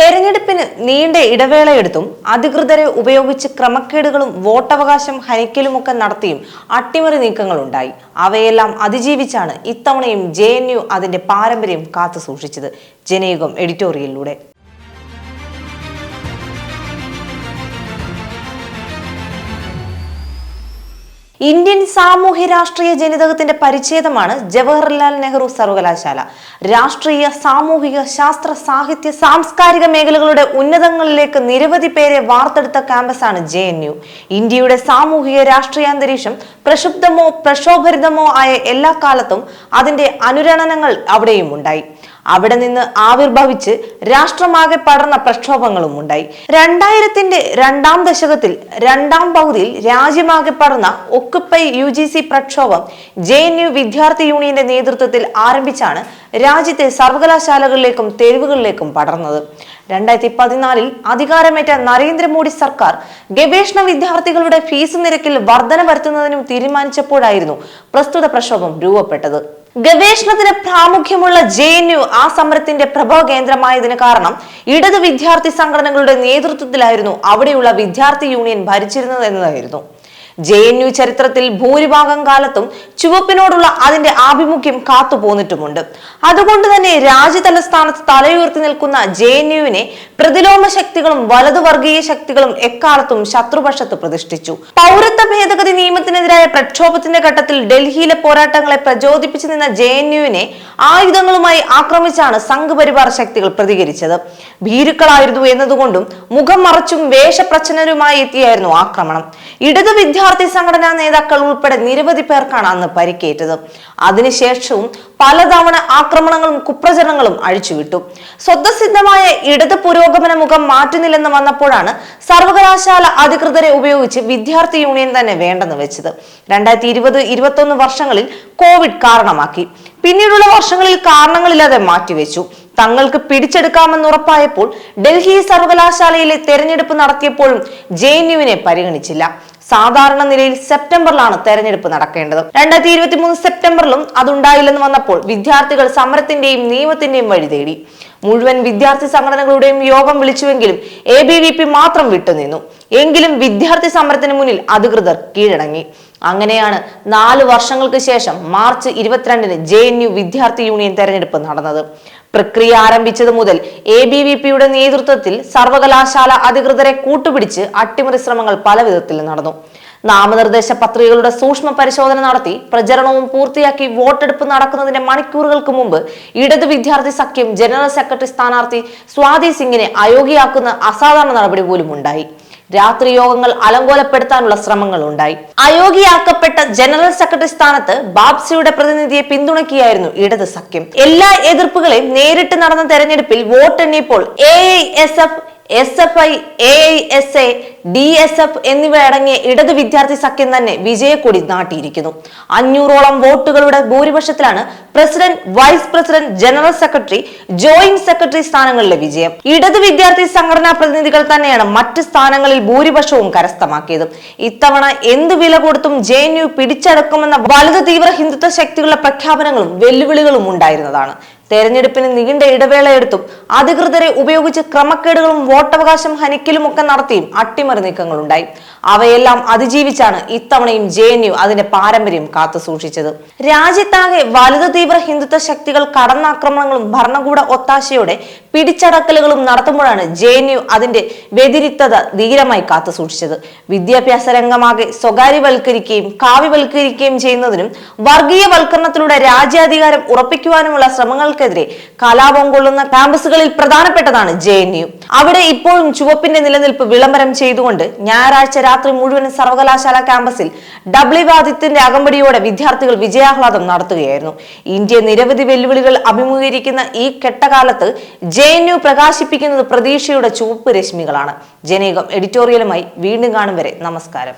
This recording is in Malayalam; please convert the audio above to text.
തെരഞ്ഞെടുപ്പിന് നീണ്ട ഇടവേളയെടുത്തും അധികൃതരെ ഉപയോഗിച്ച് ക്രമക്കേടുകളും വോട്ടവകാശം ഹനിക്കലുമൊക്കെ നടത്തിയും അട്ടിമറി നീക്കങ്ങളുണ്ടായി. അവയെല്ലാം അതിജീവിച്ചാണ് ഇത്തവണയും ജെ അതിന്റെ പാരമ്പര്യം കാത്തു സൂക്ഷിച്ചത് ജനയുഗം എഡിറ്റോറിയലിലൂടെ. ഇന്ത്യൻ സാമൂഹ്യ രാഷ്ട്രീയ ജനിതകത്തിന്റെ പരിച്ഛേദമാണ് ജവഹർലാൽ നെഹ്റു സർവകലാശാല. രാഷ്ട്രീയ സാമൂഹിക ശാസ്ത്ര സാഹിത്യ സാംസ്കാരിക മേഖലകളുടെ ഉന്നതങ്ങളിലേക്ക് നിരവധി പേരെ വാർത്തെടുത്ത ക്യാമ്പസാണ് ജെ എൻ യു. ഇന്ത്യയുടെ സാമൂഹിക രാഷ്ട്രീയ അന്തരീക്ഷം പ്രക്ഷുബ്ധമോ പ്രക്ഷോഭരിതമോ ആയ എല്ലാ കാലത്തും അതിന്റെ അനുരണനങ്ങൾ അവിടെയും ഉണ്ടായി അവിടെ നിന്ന് ആവിർഭവിച്ച് രാഷ്ട്രമാകെ പടർന്ന പ്രക്ഷോഭങ്ങളും ഉണ്ടായി. രണ്ടായിരത്തിന്റെ രണ്ടാം ദശകത്തിൽ രണ്ടാം പകുതിയിൽ രാജ്യമാകെ പടർന്ന ഒക്കുപ്പൈ യു ജി സി പ്രക്ഷോഭം ജെ എൻ യു വിദ്യാർത്ഥി യൂണിയന്റെ നേതൃത്വത്തിൽ ആരംഭിച്ചാണ് രാജ്യത്തെ സർവകലാശാലകളിലേക്കും തെരുവുകളിലേക്കും പടർന്നത്. രണ്ടായിരത്തി പതിനാലിൽ അധികാരമേറ്റ നരേന്ദ്രമോദി സർക്കാർ ഗവേഷണ വിദ്യാർത്ഥികളുടെ ഫീസ് നിരക്കിൽ വർധന വരുത്തുന്നതിനും തീരുമാനിച്ചപ്പോഴായിരുന്നു പ്രസ്തുത പ്രക്ഷോഭം രൂപപ്പെട്ടത്. ഗവേഷണത്തിന് പ്രാമുഖ്യമുള്ള ജെ എൻ യു ആ സമരത്തിന്റെ പ്രഭവ കേന്ദ്രമായതിന് കാരണം ഇടത് വിദ്യാർത്ഥി സംഘടനകളുടെ നേതൃത്വത്തിലായിരുന്നു അവിടെയുള്ള വിദ്യാർത്ഥി യൂണിയൻ ഭരിച്ചിരുന്നത് എന്നതായിരുന്നു. ജെ എൻ യു ചരിത്രത്തിൽ ഭൂരിഭാഗം കാലത്തും ചുവപ്പിനോടുള്ള അതിന്റെ ആഭിമുഖ്യം കാത്തുപോന്നിട്ടുമുണ്ട്. അതുകൊണ്ട് തന്നെ രാജ്യതലസ്ഥാനത്ത് തലയുയർത്തി നിൽക്കുന്ന ജെ എൻ യുവിനെ പ്രതിലോമ ശക്തികളും വലതു വർഗീയ ശക്തികളും എക്കാലത്തും ശത്രുപക്ഷത്ത് പ്രതിഷ്ഠിച്ചു. പൗരത്വ ഭേദഗതി നിയമത്തിനെതിരായ പ്രക്ഷോഭത്തിന്റെ ഘട്ടത്തിൽ ഡൽഹിയിലെ പോരാട്ടങ്ങളെ പ്രചോദിപ്പിച്ചു നിന്ന ജെ എൻ യുവിനെ ആയുധങ്ങളുമായി ആക്രമിച്ചാണ് സംഘപരിവാർ ശക്തികൾ പ്രതികരിച്ചത്. ഭീരുക്കളായിരുന്നു എന്നതുകൊണ്ടും മുഖം മറച്ചും വേഷപ്രച്ഛനരുമായി എത്തിയായിരുന്നു ആക്രമണം. ഇടത് വിദ്യാർത്ഥി സംഘടനാ നേതാക്കൾ ഉൾപ്പെടെ നിരവധി പേർക്കാണ് അന്ന് പരിക്കേറ്റത്. അതിനുശേഷവും പലതവണ ആക്രമണങ്ങളും കുപ്രചരണങ്ങളും അഴിച്ചുവിട്ടു. സ്വതസിദ്ധമായ ഇടത് പുരോഗമന മുഖം മാറ്റുന്നില്ലെന്ന് വന്നപ്പോഴാണ് സർവകലാശാല അധികൃതരെ ഉപയോഗിച്ച് വിദ്യാർത്ഥി യൂണിയൻ തന്നെ വേണ്ടെന്ന് വെച്ചത്. രണ്ടായിരത്തി ഇരുപത് ഇരുപത്തൊന്ന് വർഷങ്ങളിൽ കോവിഡ് കാരണമാക്കി. പിന്നീടുള്ള വർഷങ്ങളിൽ കാരണങ്ങളില്ലാതെ മാറ്റിവെച്ചു. തങ്ങൾക്ക് പിടിച്ചെടുക്കാമെന്ന് ഉറപ്പായപ്പോൾ ഡൽഹി സർവകലാശാലയിലെ തെരഞ്ഞെടുപ്പ് നടത്തിയപ്പോഴും ജെ പരിഗണിച്ചില്ല. സാധാരണ നിലയിൽ സെപ്റ്റംബറിലാണ് തെരഞ്ഞെടുപ്പ് നടക്കേണ്ടത്. രണ്ടായിരത്തി ഇരുപത്തി മൂന്ന് സെപ്റ്റംബറിലും അതുണ്ടായില്ലെന്ന് വന്നപ്പോൾ വിദ്യാർത്ഥികൾ സമരത്തിന്റെയും നിയമത്തിന്റെയും വഴി തേടി. മുഴുവൻ വിദ്യാർത്ഥി സംഘടനകളുടെയും യോഗം വിളിച്ചുവെങ്കിലും എ ബി വി പി മാത്രം വിട്ടുനിന്നു. എങ്കിലും വിദ്യാർത്ഥി സമരത്തിന് മുന്നിൽ അധികൃതർ കീഴടങ്ങി. അങ്ങനെയാണ് നാല് വർഷങ്ങൾക്ക് ശേഷം മാർച്ച് ഇരുപത്തിരണ്ടിന് ജെ എൻ യു വിദ്യാർത്ഥി യൂണിയൻ തെരഞ്ഞെടുപ്പ് നടന്നത്. പ്രക്രിയ ആരംഭിച്ചത് മുതൽ എ ബി വി പിയുടെ നേതൃത്വത്തിൽ സർവകലാശാല അധികൃതരെ കൂട്ടുപിടിച്ച് അട്ടിമറി ശ്രമങ്ങൾ പല നടന്നു. നാമനിർദ്ദേശ പത്രികകളുടെ സൂക്ഷ്മ പരിശോധന നടത്തി പ്രചരണവും പൂർത്തിയാക്കി വോട്ടെടുപ്പ് നടക്കുന്നതിന്റെ മണിക്കൂറുകൾക്ക് മുമ്പ് ഇടത് വിദ്യാർത്ഥി സഖ്യം ജനറൽ സെക്രട്ടറി സ്ഥാനാർത്ഥി സ്വാതി സിംഗിനെ അയോഗ്യയാക്കുന്ന അസാധാരണ നടപടി പോലും ഉണ്ടായി. രാത്രി യോഗങ്ങൾ അലങ്കോലപ്പെടുത്താനുള്ള ശ്രമങ്ങൾ ഉണ്ടായി. അയോഗ്യയാക്കപ്പെട്ട ജനറൽ സെക്രട്ടറി സ്ഥാനത്ത് ബാബ്സിയുടെ പ്രതിനിധിയെ പിന്തുണയ്ക്കുകയായിരുന്നു ഇടത് സഖ്യം. എല്ലാ എതിർപ്പുകളെയും നേരിട്ട് നടന്ന തെരഞ്ഞെടുപ്പിൽ വോട്ടെണ്ണിയപ്പോൾ A S F S F I A I S A D S F എന്നിവ അടങ്ങിയ ഇടത് വിദ്യാർത്ഥി സഖ്യം തന്നെ വിജയക്കൊടി നാട്ടിയിരിക്കുന്നു. അഞ്ഞൂറോളം വോട്ടുകളുടെ ഭൂരിപക്ഷത്തിലാണ് president vice president general secretary joint secretary സ്ഥാനങ്ങളിലെ വിജയം. ഇടത് വിദ്യാർത്ഥി സംഘടനാ പ്രതിനിധികൾ തന്നെയാണ് മറ്റ് സ്ഥാനങ്ങളിൽ ഭൂരിപക്ഷവും കരസ്ഥമാക്കിയത്. ഇത്തവണ എന്ത് വില കൊടുത്തും ജെ എൻ യു പിടിച്ചടക്കുമെന്ന വലുത് തീവ്ര ഹിന്ദുത്വ ശക്തികളുടെ പ്രഖ്യാപനങ്ങളും വെല്ലുവിളികളും ഉണ്ടായിരുന്നതാണ്. തെരഞ്ഞെടുപ്പിന് നീണ്ട ഇടവേളയെടുത്തും അധികൃതരെ ഉപയോഗിച്ച് ക്രമക്കേടുകളും വോട്ടവകാശം ഹനിക്കലുമൊക്കെ നടത്തിയും അട്ടിമറി നീക്കങ്ങളുണ്ടായി. അവയെല്ലാം അതിജീവിച്ചാണ് ഇത്തവണയും ജെ എൻ യു അതിന്റെ പാരമ്പര്യം കാത്തുസൂക്ഷിച്ചത് രാജ്യത്താകെ വലുത് തീവ്ര ഹിന്ദുത്വ ശക്തികൾ കടന്നാക്രമണങ്ങളും ഭരണകൂട ഒത്താശയോടെ പിടിച്ചടക്കലുകളും നടത്തുമ്പോഴാണ് ജെ എൻ യു അതിന്റെ വ്യതിരിക്തത ധീരമായി കാത്തുസൂക്ഷിച്ചത് വിദ്യാഭ്യാസ രംഗമാകെ സ്വകാര്യവൽക്കരിക്കുകയും കാവ്യവൽക്കരിക്കുകയും ചെയ്യുന്നതിനും വർഗീയവൽക്കരണത്തിലൂടെ രാജ്യാധികാരം ഉറപ്പിക്കുവാനുമുള്ള ശ്രമങ്ങൾക്കെതിരെ കലാപം കൊള്ളുന്ന ക്യാമ്പസുകളിൽ പ്രധാനപ്പെട്ടതാണ് ജെ എൻ യു. അവിടെ ഇപ്പോഴും ചുവപ്പിന്റെ നിലനിൽപ്പ് വിളംബരം ചെയ്തുകൊണ്ട് ഞായറാഴ്ച രാത്രി മുഴുവൻ സർവകലാശാല ക്യാമ്പസിൽ ഡബ്ല്യുവാദിത്യന്റെ അകമ്പടിയോടെ വിദ്യാർത്ഥികൾ വിജയാഹ്ലാദം നടത്തുകയായിരുന്നു. ഇന്ത്യ നിരവധി വെല്ലുവിളികൾ അഭിമുഖീകരിക്കുന്ന ഈ കെട്ടകാലത്ത് ജെ എൻ യു പ്രകാശിപ്പിക്കുന്നത് പ്രതീക്ഷയുടെ ചുവപ്പ് രശ്മികളാണ്. ജനേകം എഡിറ്റോറിയലുമായി വീണ്ടും കാണും വരെ. നമസ്കാരം.